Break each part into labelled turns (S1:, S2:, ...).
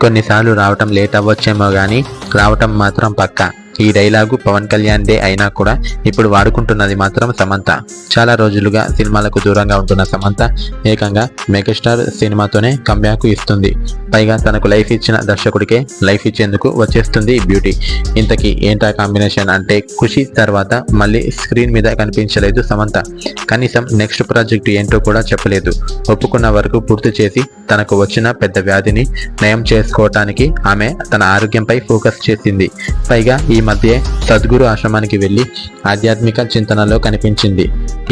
S1: కొన్నిసార్లు రావటం లేట్ అవ్వచ్చేమో కానీ రావటం మాత్రం పక్కా. ఈ డైలాగు పవన్ కళ్యాణ్ డే అయినా కూడా ఇప్పుడు వాడుకుంటున్నది మాత్రం సమంత. చాలా రోజులుగా సినిమాలకు దూరంగా ఉంటున్న సమంత ఏకంగా మెగాస్టార్ సినిమాతోనే కంబ్యాక్ ఇస్తుంది. పైగా తనకు లైఫ్ ఇచ్చిన దర్శకుడికే లైఫ్ ఇచ్చేందుకు వచ్చేస్తుంది బ్యూటీ. ఇంతకీ ఏంటా కాంబినేషన్ అంటే ఖుషి తర్వాత మళ్ళీ స్క్రీన్ మీద కనిపించలేదు సమంత. కనీసం నెక్స్ట్ ప్రాజెక్ట్ ఏంటో కూడా చెప్పలేదు. ఒప్పుకున్న వరకు పూర్తి చేసి తనకు వచ్చిన పెద్ద వ్యాధిని నయం చేసుకోవటానికి ఆమె తన ఆరోగ్యంపై ఫోకస్ చేసింది. పైగా ఈ మధ్య సద్గురు ఆశ్రమానికి వెళ్ళి ఆధ్యాత్మిక చింతనలో కనిపించింది.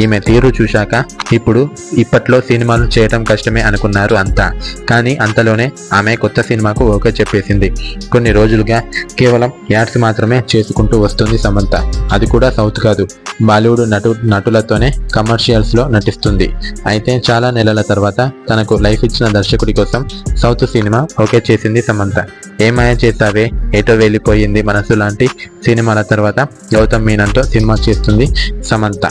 S1: ఈమె తీరు చూశాక ఇప్పుడు ఇప్పట్లో సినిమాలు చేయటం కష్టమే అనుకున్నారు అంతా. కానీ అంతలోనే ఆమె కొత్త సినిమాకు ఓకే చెప్పేసింది. కొన్ని రోజులుగా కేవలం యాడ్స్ మాత్రమే చేసుకుంటూ వస్తుంది సమంత. అది కూడా సౌత్ కాదు. బాలీవుడ్ నటు నటులతోనే కమర్షియల్స్లో నటిస్తుంది. అయితే చాలా నెలల తర్వాత తనకు లైఫ్ ఇచ్చిన దర్శకుడి కోసం సౌత్ సినిమా ఓకే చేసింది సమంత. ఏమాయ చేస్తావే ఏటో వెళ్ళిపోయింది మనసు లాంటి సినిమాల తర్వాత గౌతమ్ మీనన్తో సినిమా చేస్తుంది సమంత.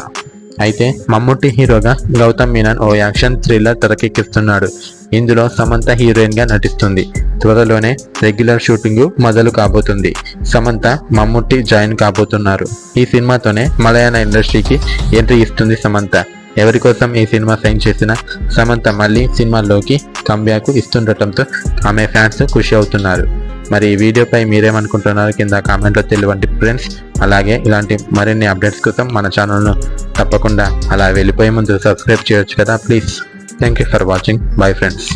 S1: అయితే మమ్ముట్టి హీరోగా గౌతమ్ మీనన్ ఓ యాక్షన్ థ్రిల్లర్ తెరకెక్కిస్తున్నాడు. ఇందులో సమంత హీరోయిన్గా నటిస్తుంది. త్వరలోనే రెగ్యులర్ షూటింగ్ మొదలు కాబోతుంది. సమంత మమ్ముట్టి జాయిన్ కాబోతున్నారు. ఈ సినిమాతోనే మలయాళ ఇండస్ట్రీకి ఎంట్రీ ఇస్తుంది సమంత. ఎవరి కోసం ఈ సినిమా సైన్ చేసిన సమంత మళ్ళీ సినిమాల్లోకి కంబ్యాక్ ఇస్తుండటంతో ఆమె ఫ్యాన్స్ ఖుషి అవుతున్నారు. మరి ఈ వీడియోపై మీరేమనుకుంటున్నారు కింద కామెంట్లో తెలియండి ఫ్రెండ్స్ అలాగే ఇలాంటి మరిన్ని అప్డేట్స్ కోసం మన ఛానల్ను తప్పకుండా అలా వెళ్ళిపోయే ముందు సబ్స్క్రైబ్ చేయొచ్చు కదా please thank you for watching bye friends